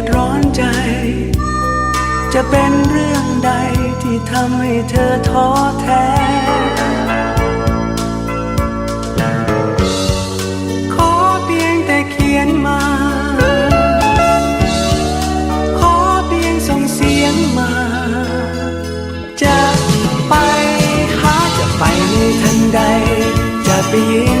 ดือดร้อนใจ จะเป็นเรื่องใดที่ทำให้เธอท้อแท้ขอเพียงแต่เขียนมาขอเพียงส่งเสียงมาจะไปหาจะไปในทันใด จะไปยืน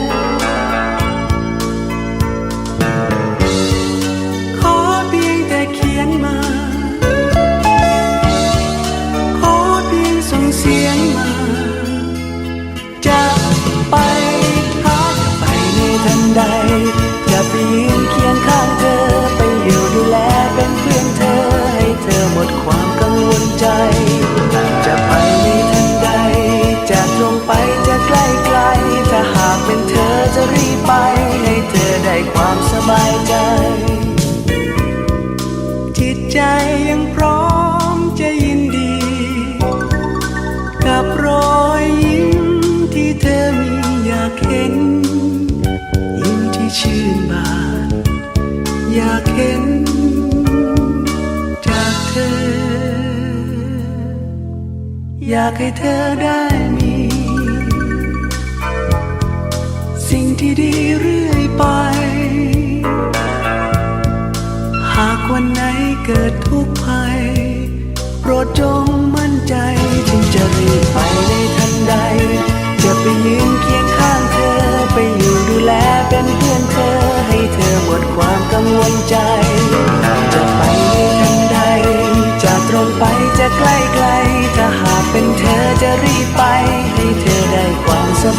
เสียงมา จะไปหาจะไปในทันใด จะไปยืนเคียงข้างเธอ ไปอยู่ดูแลเป็นเพื่อนเธอ ให้เธอหมดความกังวลใจ จะไปในทันใด จะตรงไปจะใกล้ไกล ถ้าหากเป็นเธอจะรีบไป ให้เธอได้ความสบายใจ อยากให้เธอได้มี สิ่งที่ดีเรื่อยไป หากวันไหนเกิดทุกข์ภัย โปรดจงมั่นใจจึงจะรีบไปในทันใด จะไปยืนเคียงข้างเธอ ไปอยู่ดูแลเป็นเพื่อนเธอ ให้เธอหมดความกังวลใจ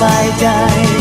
สบายใจจะไปใน